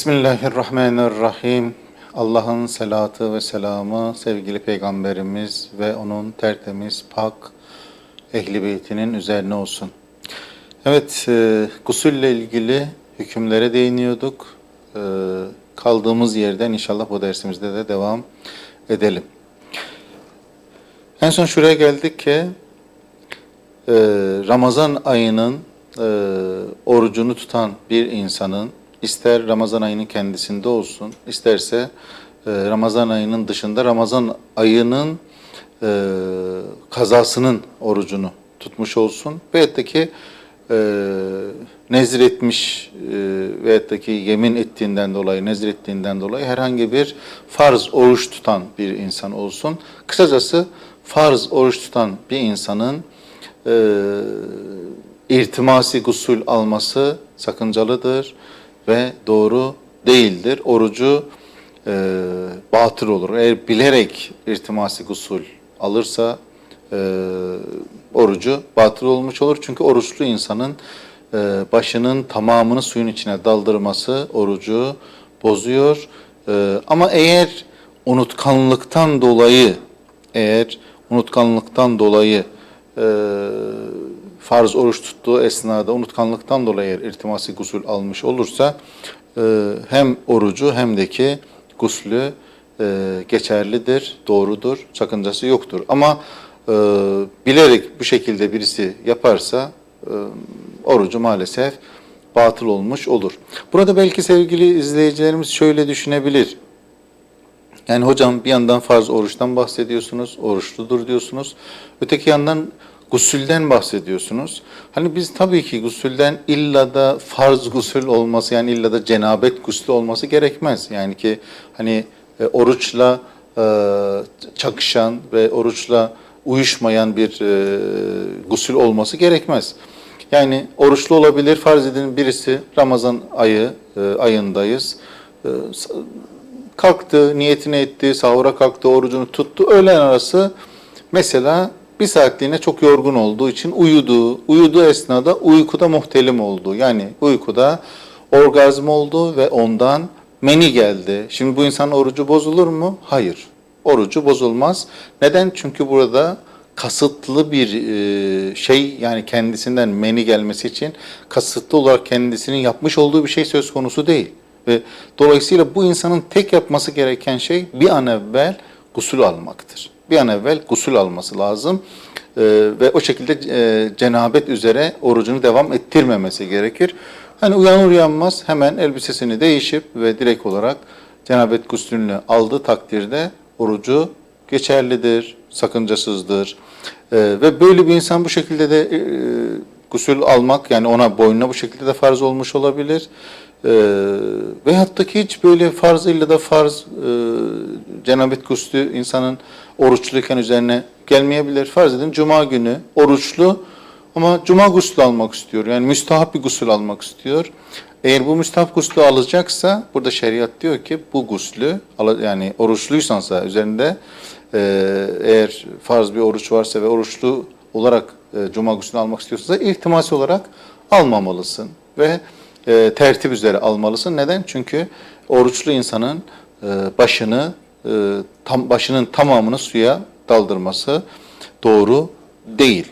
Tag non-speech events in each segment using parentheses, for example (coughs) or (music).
Bismillahirrahmanirrahim. Allah'ın selatı ve selamı sevgili peygamberimiz ve onun tertemiz, pak, ehli beytinin üzerine olsun. Evet, e, gusülle ilgili hükümlere değiniyorduk. E, kaldığımız yerden inşallah bu dersimizde de devam edelim. En son şuraya geldik ki e, Ramazan ayının e, orucunu tutan bir insanın ister Ramazan ayının kendisinde olsun, isterse e, Ramazan ayının dışında Ramazan ayının e, kazasının orucunu tutmuş olsun. Veyahut da ki e, nezir etmiş e, veyahut da ki yemin ettiğinden dolayı, nezir ettiğinden dolayı herhangi bir farz oruç tutan bir insan olsun. Kısacası farz oruç tutan bir insanın e, irtimasi gusül alması sakıncalıdır ve doğru değildir. Orucu e, batıl olur. Eğer bilerek irtimasi gusül alırsa e, orucu batıl olmuş olur. Çünkü oruçlu insanın e, başının tamamını suyun içine daldırması orucu bozuyor. E, ama eğer unutkanlıktan dolayı eğer unutkanlıktan dolayı e, farz oruç tuttuğu esnada unutkanlıktan dolayı eğer irtimasi gusül almış olursa e, hem orucu hem de ki guslü e, geçerlidir, doğrudur, sakıncası yoktur. Ama e, bilerek bu şekilde birisi yaparsa e, orucu maalesef batıl olmuş olur. Burada belki sevgili izleyicilerimiz şöyle düşünebilir. Yani hocam bir yandan farz oruçtan bahsediyorsunuz, oruçludur diyorsunuz. Öteki yandan gusülden bahsediyorsunuz. Hani biz tabii ki gusülden illa da farz gusül olması yani illa da cenabet guslü olması gerekmez. Yani ki hani e, oruçla e, çakışan ve oruçla uyuşmayan bir e, gusül olması gerekmez. Yani oruçlu olabilir. Farz edin birisi Ramazan ayı e, ayındayız. E, kalktı, niyetini etti, sahura kalktı, orucunu tuttu. Öğlen arası mesela bir saatliğine çok yorgun olduğu için uyudu. Uyuduğu esnada uykuda muhtelim oldu. Yani uykuda orgazm oldu ve ondan meni geldi. Şimdi bu insanın orucu bozulur mu? Hayır. Orucu bozulmaz. Neden? Çünkü burada kasıtlı bir e, şey yani kendisinden meni gelmesi için kasıtlı olarak kendisinin yapmış olduğu bir şey söz konusu değil. Ve dolayısıyla bu insanın tek yapması gereken şey bir an evvel gusül almaktır. Bir an evvel gusül alması lazım ee, ve o şekilde e, cenabet üzere orucunu devam ettirmemesi gerekir. Hani uyanır uyanmaz hemen elbisesini değişip ve direkt olarak cenabet guslünü aldığı takdirde orucu geçerlidir, sakıncasızdır. Ee, ve böyle bir insan bu şekilde de e, gusül almak yani ona boynuna bu şekilde de farz olmuş olabilir. E, veyahut da ki hiç böyle farz illa da farz e, cenabet guslü insanın oruçluyken üzerine gelmeyebilir. Farz edin cuma günü oruçlu ama cuma guslü almak istiyor. Yani müstahap bir gusül almak istiyor. Eğer bu müstahap guslü alacaksa burada şeriat diyor ki bu guslü yani oruçluysansa üzerinde e, eğer farz bir oruç varsa ve oruçlu olarak e, cuma guslünü almak istiyorsa ihtimasi olarak almamalısın ve e, tertip üzere almalısın. Neden? Çünkü oruçlu insanın e, başını e, tam başının tamamını suya daldırması doğru değil.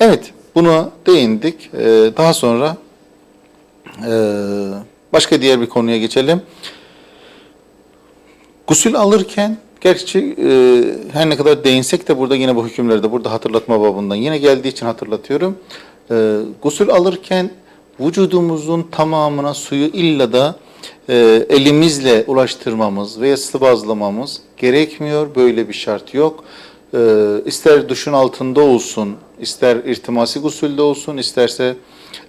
Evet, buna değindik. E, daha sonra e, başka diğer bir konuya geçelim. Gusül alırken Gerçi e, her ne kadar değinsek de burada yine bu hükümlerde burada hatırlatma babından yine geldiği için hatırlatıyorum. E, gusül alırken vücudumuzun tamamına suyu illa da e, elimizle ulaştırmamız veya sıvazlamamız gerekmiyor. Böyle bir şart yok. E, ister duşun altında olsun, ister irtimasi gusülde olsun, isterse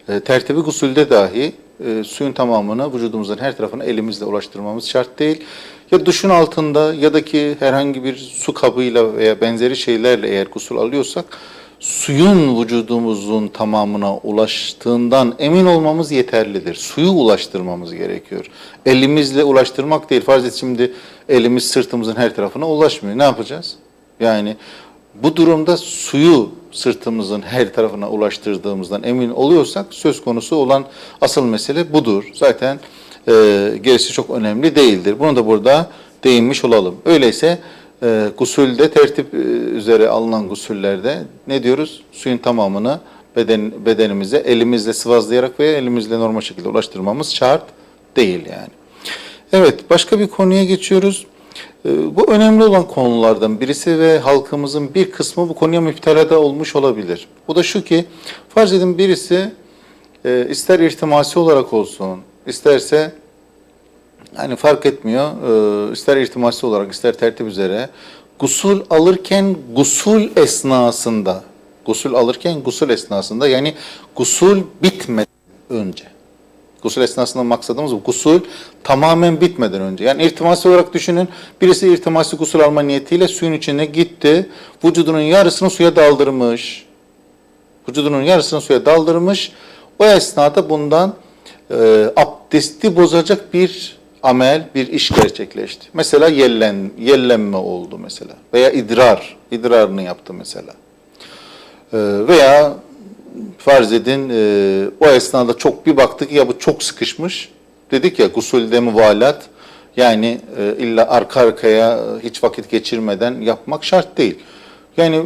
e, tertibi gusülde dahi e, suyun tamamını vücudumuzun her tarafına elimizle ulaştırmamız şart değil. Ya duşun altında ya da ki herhangi bir su kabıyla veya benzeri şeylerle eğer gusül alıyorsak suyun vücudumuzun tamamına ulaştığından emin olmamız yeterlidir. Suyu ulaştırmamız gerekiyor. Elimizle ulaştırmak değil. Farz et şimdi elimiz sırtımızın her tarafına ulaşmıyor. Ne yapacağız? Yani bu durumda suyu sırtımızın her tarafına ulaştırdığımızdan emin oluyorsak söz konusu olan asıl mesele budur. Zaten e, gerisi çok önemli değildir. Bunu da burada değinmiş olalım. Öyleyse e, gusülde tertip e, üzere alınan gusüllerde ne diyoruz? Suyun tamamını beden, bedenimize elimizle sıvazlayarak veya elimizle normal şekilde ulaştırmamız şart değil yani. Evet, başka bir konuya geçiyoruz. Ee, Bu önemli olan konulardan birisi ve halkımızın bir kısmı bu konuya müptelada olmuş olabilir. Bu da şu ki, farz edin birisi e, ister irtimasi olarak olsun, isterse hani fark etmiyor, e, ister irtimasi olarak, ister tertip üzere gusül alırken gusül esnasında, gusül alırken gusül esnasında yani gusül bitmeden önce. Gusül esnasında maksadımız bu. Gusül tamamen bitmeden önce. Yani irtimasi olarak düşünün. Birisi irtimasi gusül alma niyetiyle suyun içine gitti. Vücudunun yarısını suya daldırmış. Vücudunun yarısını suya daldırmış. O esnada bundan e, abdesti bozacak bir amel, bir iş gerçekleşti. Mesela yellen, yellenme oldu mesela. Veya idrar, idrarını yaptı mesela. E, veya farz edin e, o esnada çok bir baktık ya bu çok sıkışmış. Dedik ya gusülde muvalat yani e, illa arka arkaya hiç vakit geçirmeden yapmak şart değil. Yani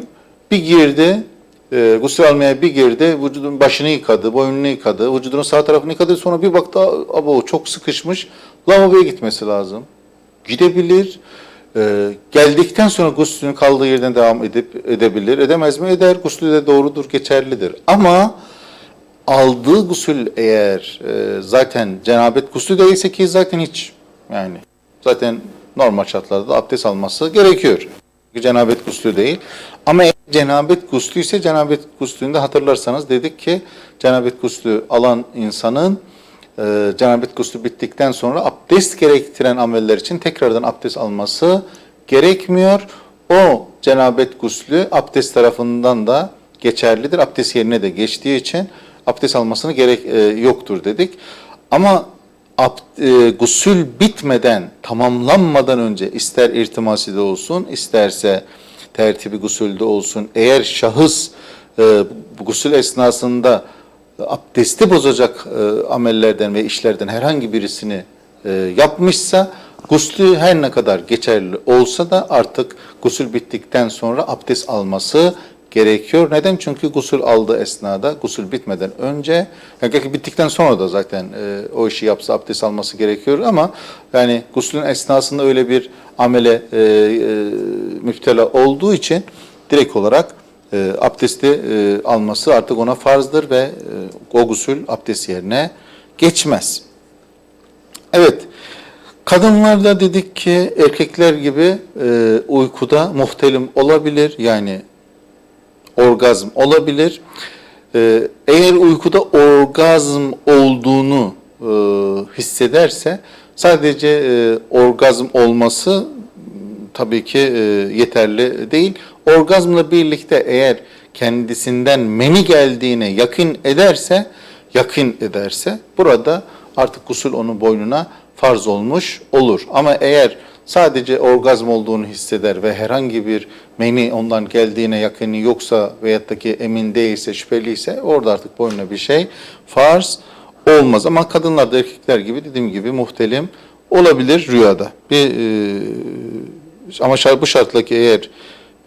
bir girdi e, gusül almaya bir girdi vücudun başını yıkadı, boynunu yıkadı, vücudunun sağ tarafını yıkadı sonra bir baktı abo çok sıkışmış lavaboya gitmesi lazım. Gidebilir. Ee, geldikten sonra guslünün kaldığı yerden devam edip edebilir. Edemez mi? Eder. Guslü de doğrudur, geçerlidir. Ama aldığı gusül eğer e, zaten cenabet guslü değilse ki zaten hiç yani zaten normal şartlarda da abdest alması gerekiyor. Cenabet guslü değil. Ama cenabet guslü ise cenabet guslüğünde hatırlarsanız dedik ki cenabet guslü alan insanın e, cenabet guslü bittikten sonra abdest gerektiren ameller için tekrardan abdest alması gerekmiyor. O cenabet guslü abdest tarafından da geçerlidir. Abdest yerine de geçtiği için abdest almasını gerek e, yoktur dedik. Ama e, gusül bitmeden, tamamlanmadan önce ister irtimaside olsun, isterse tertibi gusülde olsun, eğer şahıs e, gusül esnasında abdesti bozacak e, amellerden ve işlerden herhangi birisini e, yapmışsa guslü her ne kadar geçerli olsa da artık gusül bittikten sonra abdest alması gerekiyor. Neden? Çünkü gusül aldığı esnada, gusül bitmeden önce, yani bittikten sonra da zaten e, o işi yapsa abdest alması gerekiyor ama yani guslün esnasında öyle bir amele e, e, müptela olduğu için direkt olarak e, abdesti e, alması artık ona farzdır ve e, o gusül abdest yerine geçmez. Evet, kadınlarda dedik ki erkekler gibi e, uykuda muhtelim olabilir yani orgazm olabilir. E, eğer uykuda orgazm olduğunu e, hissederse sadece e, orgazm olması tabii ki e, yeterli değil. Orgazmla birlikte eğer kendisinden meni geldiğine yakın ederse, yakın ederse burada artık gusül onun boynuna farz olmuş olur. Ama eğer sadece orgazm olduğunu hisseder ve herhangi bir meni ondan geldiğine yakını yoksa veyahut da ki emin değilse, şüpheliyse orada artık boynuna bir şey farz olmaz. Ama kadınlar da erkekler gibi dediğim gibi muhtelim olabilir rüyada. Bir, e, ama şart, bu şartla ki eğer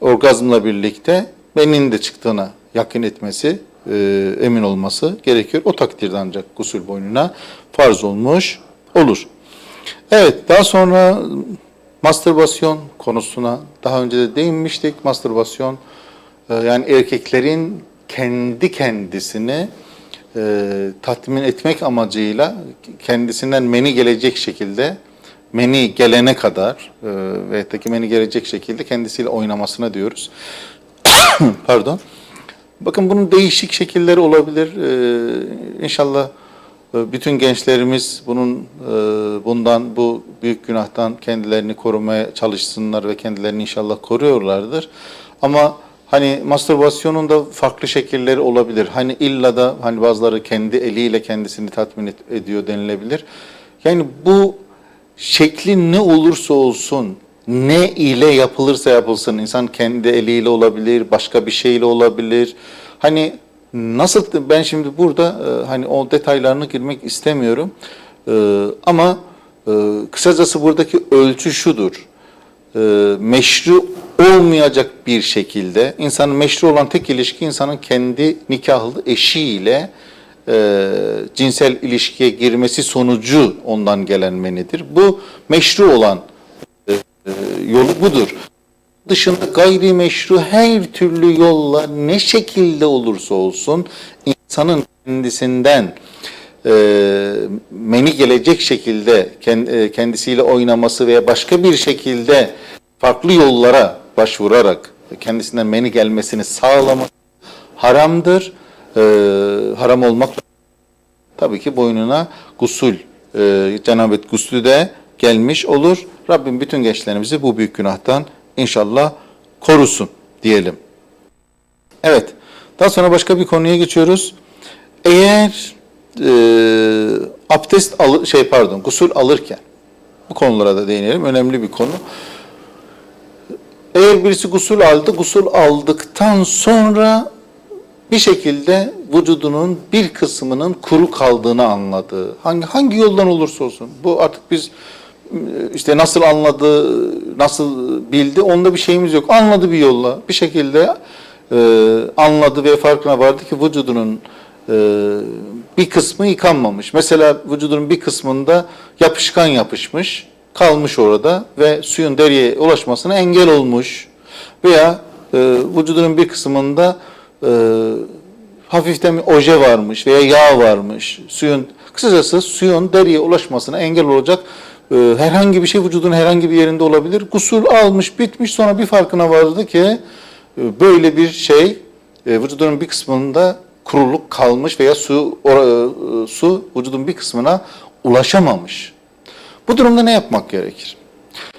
orgazmla birlikte menin de çıktığına yakın etmesi, e, emin olması gerekiyor. O takdirde ancak gusül boynuna farz olmuş olur. Evet, daha sonra mastürbasyon konusuna daha önce de değinmiştik. Mastürbasyon e, yani erkeklerin kendi kendisini e, tatmin etmek amacıyla kendisinden meni gelecek şekilde meni gelene kadar e, ve ki meni gelecek şekilde kendisiyle oynamasına diyoruz. (coughs) Pardon. Bakın bunun değişik şekilleri olabilir. Ee, inşallah bütün gençlerimiz bunun e, bundan bu büyük günahtan kendilerini korumaya çalışsınlar ve kendilerini inşallah koruyorlardır. Ama hani mastürbasyonun da farklı şekilleri olabilir. Hani illa da hani bazıları kendi eliyle kendisini tatmin ediyor denilebilir. Yani bu şekli ne olursa olsun, ne ile yapılırsa yapılsın, insan kendi eliyle olabilir, başka bir şeyle olabilir. Hani nasıl, ben şimdi burada e, hani o detaylarına girmek istemiyorum. Ee, ama e, kısacası buradaki ölçü şudur. Meşru olmayacak bir şekilde insanın meşru olan tek ilişki insanın kendi nikahlı eşiyle e, cinsel ilişkiye girmesi sonucu ondan gelen menidir. Bu meşru olan e, e, yolu budur. Dışında gayrimeşru her türlü yolla ne şekilde olursa olsun insanın kendisinden e, meni gelecek şekilde e, kendisiyle oynaması veya başka bir şekilde farklı yollara başvurarak kendisinden meni gelmesini sağlamak haramdır. E, haram olmak tabii ki boynuna gusül, e, cenabet guslü de gelmiş olur. Rabbim bütün gençlerimizi bu büyük günahtan inşallah korusun diyelim. Evet, daha sonra başka bir konuya geçiyoruz. Eğer e, abdest al şey pardon, gusül alırken bu konulara da değinelim. Önemli bir konu. Eğer birisi gusül aldı, gusül aldıktan sonra bir şekilde vücudunun bir kısmının kuru kaldığını anladı. Hangi hangi yoldan olursa olsun. Bu artık biz işte nasıl anladı, nasıl bildi onda bir şeyimiz yok. Anladı bir yolla. Bir şekilde e, anladı ve farkına vardı ki vücudunun e, bir kısmı yıkanmamış. Mesela vücudunun bir kısmında yapışkan yapışmış, kalmış orada ve suyun deriye ulaşmasına engel olmuş. Veya e, vücudunun bir kısmında e, hafiften bir oje varmış veya yağ varmış. Suyun kısacası suyun deriye ulaşmasına engel olacak e, herhangi bir şey vücudun herhangi bir yerinde olabilir. Gusül almış, bitmiş sonra bir farkına vardı ki e, böyle bir şey e, vücudunun bir kısmında kuruluk kalmış veya su e, su vücudun bir kısmına ulaşamamış. Bu durumda ne yapmak gerekir?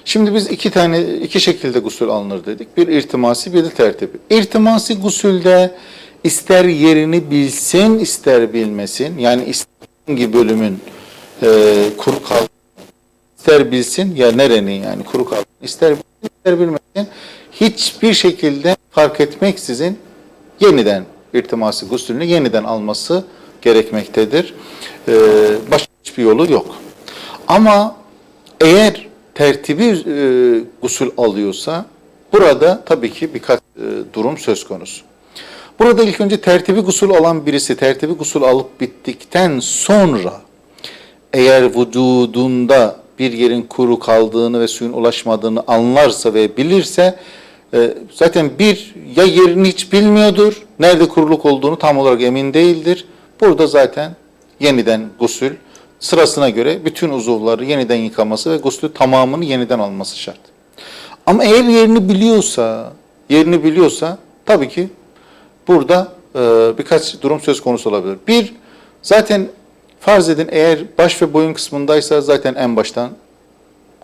Şimdi biz iki tane iki şekilde gusül alınır dedik. Bir irtimasi bir de tertibi. İrtimasi gusülde ister yerini bilsin ister bilmesin yani hangi bölümün e, kuru kal ister bilsin ya nerenin yani kuru kal ister bilsin ister bilmesin hiçbir şekilde fark etmeksizin yeniden irtimasi gusülünü yeniden alması gerekmektedir. E, başka hiçbir yolu yok. Ama eğer tertibi e, gusül alıyorsa burada tabii ki birkaç e, durum söz konusu. Burada ilk önce tertibi gusül alan birisi tertibi gusül alıp bittikten sonra eğer vücudunda bir yerin kuru kaldığını ve suyun ulaşmadığını anlarsa ve bilirse e, zaten bir ya yerini hiç bilmiyordur, nerede kuruluk olduğunu tam olarak emin değildir. Burada zaten yeniden gusül sırasına göre bütün uzuvları yeniden yıkaması ve guslü tamamını yeniden alması şart. Ama eğer yerini biliyorsa, yerini biliyorsa tabii ki burada e, birkaç durum söz konusu olabilir. Bir, zaten farz edin eğer baş ve boyun kısmındaysa zaten en baştan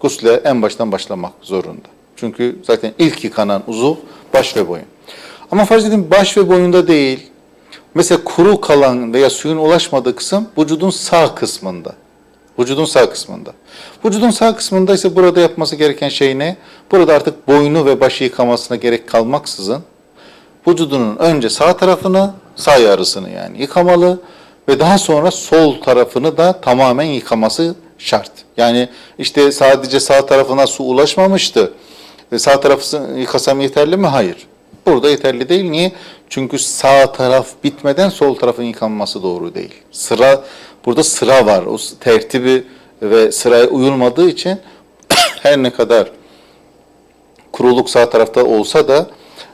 gusle en baştan başlamak zorunda. Çünkü zaten ilk yıkanan uzuv baş ve boyun. Ama farz edin baş ve boyunda değil, Mesela kuru kalan veya suyun ulaşmadığı kısım vücudun sağ kısmında. Vücudun sağ kısmında. Vücudun sağ kısmında ise burada yapması gereken şey ne? Burada artık boynu ve başı yıkamasına gerek kalmaksızın vücudunun önce sağ tarafını, sağ yarısını yani yıkamalı ve daha sonra sol tarafını da tamamen yıkaması şart. Yani işte sadece sağ tarafına su ulaşmamıştı. Ve sağ tarafı yıkasam yeterli mi? Hayır. Burada yeterli değil. Niye? Çünkü sağ taraf bitmeden sol tarafın yıkanması doğru değil. Sıra burada sıra var. O tertibi ve sıraya uyulmadığı için (coughs) her ne kadar kuruluk sağ tarafta olsa da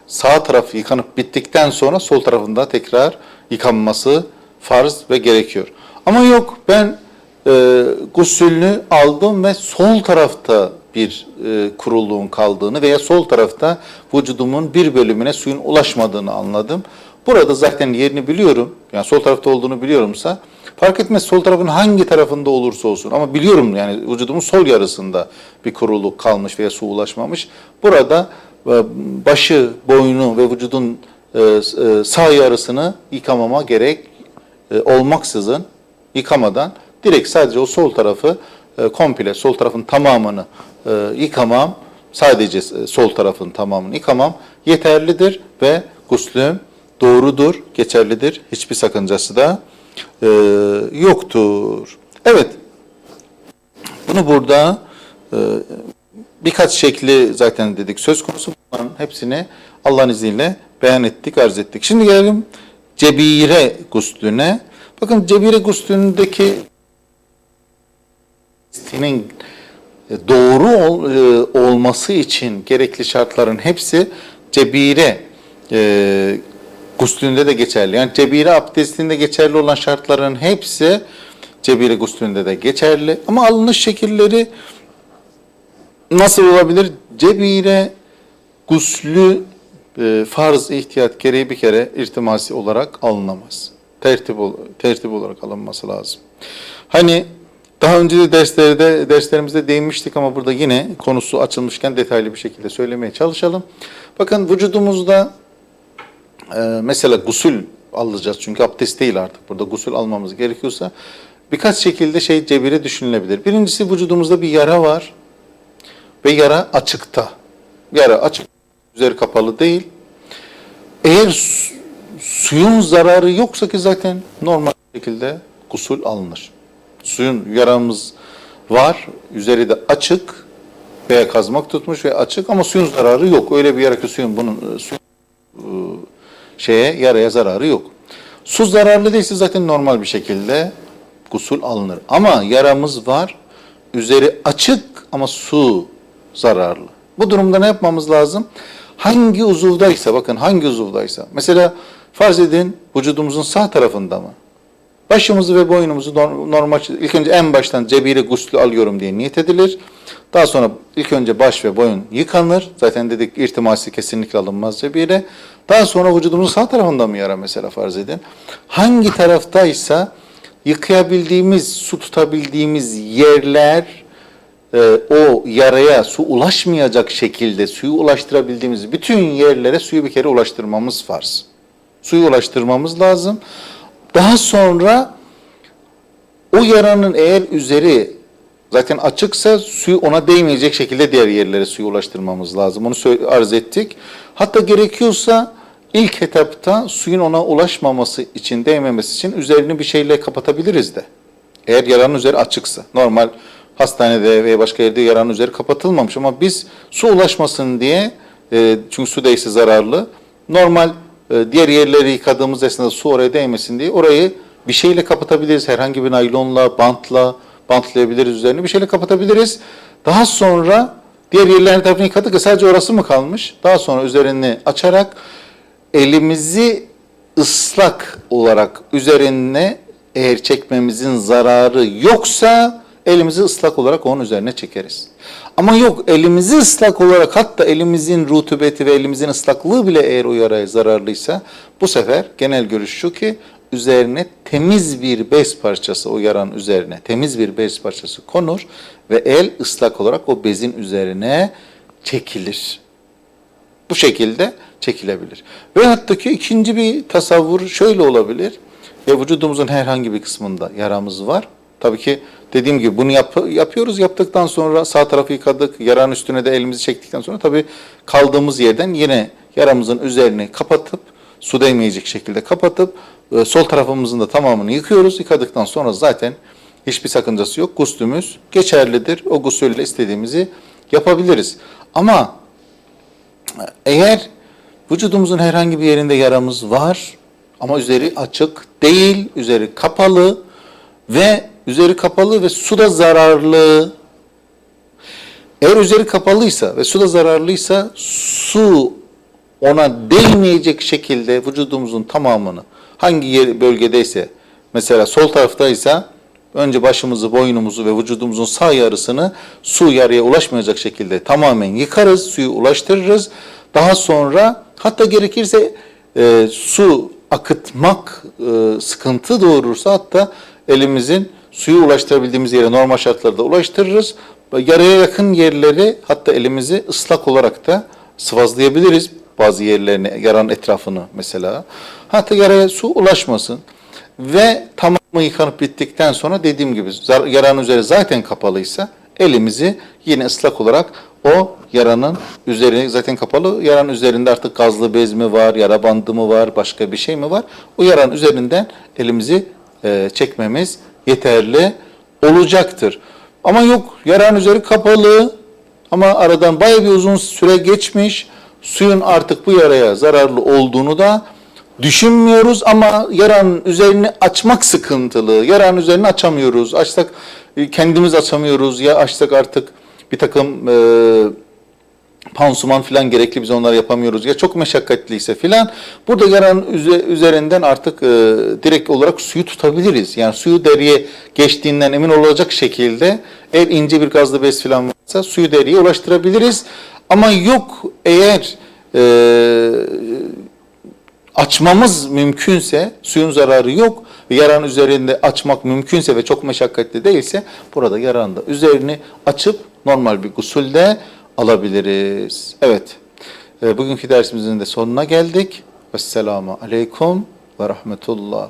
sağ taraf yıkanıp bittikten sonra sol tarafında tekrar yıkanması farz ve gerekiyor. Ama yok ben e, gusülünü aldım ve sol tarafta bir e, kuruluğun kaldığını veya sol tarafta vücudumun bir bölümüne suyun ulaşmadığını anladım. Burada zaten yerini biliyorum. Yani sol tarafta olduğunu biliyorumsa fark etmez sol tarafın hangi tarafında olursa olsun ama biliyorum yani vücudumun sol yarısında bir kuruluk kalmış veya su ulaşmamış. Burada e, başı, boynu ve vücudun e, e, sağ yarısını yıkamama gerek e, olmaksızın yıkamadan direkt sadece o sol tarafı e, komple sol tarafın tamamını e, yıkamam sadece e, sol tarafın tamamını yıkamam yeterlidir ve guslüm doğrudur, geçerlidir. Hiçbir sakıncası da yoktur. Evet, Bunu burada birkaç şekli zaten dedik söz konusu. Bunların hepsini Allah'ın izniyle beyan ettik, arz ettik. Şimdi gelelim cebire guslüne. Bakın cebire guslündeki senin doğru ol- e, olması için gerekli şartların hepsi cebire e, guslünde de geçerli. Yani cebire abdestinde geçerli olan şartların hepsi cebire guslünde de geçerli. Ama alınış şekilleri nasıl olabilir? Cebire guslü e, farz ihtiyat gereği bir kere irtimasi olarak alınamaz. Tertip, tertip olarak alınması lazım. Hani daha önce de derslerde, derslerimizde değinmiştik ama burada yine konusu açılmışken detaylı bir şekilde söylemeye çalışalım. Bakın vücudumuzda e, mesela gusül alacağız çünkü abdest değil artık burada gusül almamız gerekiyorsa birkaç şekilde şey cebire düşünülebilir. Birincisi vücudumuzda bir yara var ve yara açıkta. Yara açık, üzeri kapalı değil. Eğer su- suyun zararı yoksa ki zaten normal şekilde gusül alınır. Suyun yaramız var, üzeri de açık veya kazmak tutmuş ve açık ama suyun zararı yok. Öyle bir yara ki suyun bunun e, su, e, şeye yaraya zararı yok. Su zararlı değilse zaten normal bir şekilde gusül alınır. Ama yaramız var, üzeri açık ama su zararlı. Bu durumda ne yapmamız lazım? Hangi uzuvdaysa, bakın hangi uzuvdaysa. Mesela farz edin vücudumuzun sağ tarafında mı? Başımızı ve boynumuzu nor- normal, ilk önce en baştan cebire guslü alıyorum diye niyet edilir. Daha sonra ilk önce baş ve boyun yıkanır. Zaten dedik irtimasi kesinlikle alınmaz cebire. Daha sonra vücudumuzun sağ tarafında mı yara mesela farz edin. Hangi taraftaysa yıkayabildiğimiz, su tutabildiğimiz yerler e, o yaraya su ulaşmayacak şekilde suyu ulaştırabildiğimiz bütün yerlere suyu bir kere ulaştırmamız farz. Suyu ulaştırmamız lazım. Daha sonra o yaranın eğer üzeri zaten açıksa suyu ona değmeyecek şekilde diğer yerlere suyu ulaştırmamız lazım. Onu arz ettik. Hatta gerekiyorsa ilk etapta suyun ona ulaşmaması için, değmemesi için üzerini bir şeyle kapatabiliriz de. Eğer yaranın üzeri açıksa. Normal hastanede veya başka yerde yaranın üzeri kapatılmamış ama biz su ulaşmasın diye e, çünkü su değse zararlı. Normal e, diğer yerleri yıkadığımız esnada su oraya değmesin diye orayı bir şeyle kapatabiliriz. Herhangi bir naylonla, bantla bantlayabiliriz üzerini bir şeyle kapatabiliriz. Daha sonra diğer yerlerin tarafını yıkadık ya sadece orası mı kalmış? Daha sonra üzerini açarak elimizi ıslak olarak üzerine eğer çekmemizin zararı yoksa elimizi ıslak olarak onun üzerine çekeriz. Ama yok elimizi ıslak olarak hatta elimizin rutubeti ve elimizin ıslaklığı bile eğer o yaraya zararlıysa bu sefer genel görüş şu ki üzerine temiz bir bez parçası o yaranın üzerine temiz bir bez parçası konur ve el ıslak olarak o bezin üzerine çekilir. Bu şekilde çekilebilir. Ve hatta ki ikinci bir tasavvur şöyle olabilir. Ya vücudumuzun herhangi bir kısmında yaramız var. Tabii ki dediğim gibi bunu yap- yapıyoruz. Yaptıktan sonra sağ tarafı yıkadık. Yaranın üstüne de elimizi çektikten sonra tabii kaldığımız yerden yine yaramızın üzerini kapatıp su değmeyecek şekilde kapatıp e, sol tarafımızın da tamamını yıkıyoruz. Yıkadıktan sonra zaten hiçbir sakıncası yok. Guslümüz geçerlidir. O gusülle istediğimizi yapabiliriz. Ama eğer vücudumuzun herhangi bir yerinde yaramız var ama üzeri açık değil, üzeri kapalı ve üzeri kapalı ve suda zararlı. Eğer üzeri kapalıysa ve suda zararlıysa su ona değmeyecek şekilde vücudumuzun tamamını hangi yer, bölgedeyse mesela sol taraftaysa önce başımızı, boynumuzu ve vücudumuzun sağ yarısını su yarıya ulaşmayacak şekilde tamamen yıkarız, suyu ulaştırırız. Daha sonra hatta gerekirse e, su akıtmak e, sıkıntı doğurursa hatta elimizin suyu ulaştırabildiğimiz yere normal şartlarda ulaştırırız. Yaraya yakın yerleri hatta elimizi ıslak olarak da sıvazlayabiliriz bazı yerlerini, yaranın etrafını mesela. Hatta yaraya su ulaşmasın. Ve tamamı yıkanıp bittikten sonra dediğim gibi yaranın üzeri zaten kapalıysa elimizi yine ıslak olarak o yaranın üzerine zaten kapalı. Yaranın üzerinde artık gazlı bez mi var, yara bandı mı var, başka bir şey mi var? O yaranın üzerinden elimizi e, çekmemiz yeterli olacaktır. Ama yok yaran üzeri kapalı ama aradan bayağı bir uzun süre geçmiş. Suyun artık bu yaraya zararlı olduğunu da düşünmüyoruz ama yaranın üzerini açmak sıkıntılı. Yaranın üzerini açamıyoruz. Açsak e, kendimiz açamıyoruz. Ya açsak artık bir takım e, pansuman falan gerekli biz onları yapamıyoruz. Ya çok meşakkatliyse filan burada yaranın üze- üzerinden artık e, direkt olarak suyu tutabiliriz. Yani suyu deriye geçtiğinden emin olacak şekilde eğer ince bir gazlı bez falan varsa suyu deriye ulaştırabiliriz. Ama yok eğer e, açmamız mümkünse, suyun zararı yok ve yaranın üzerinde açmak mümkünse ve çok meşakkatli değilse burada yaranın da üzerini açıp normal bir gusülde alabiliriz. Evet, e, bugünkü dersimizin de sonuna geldik. Vesselamu aleykum ve rahmetullah.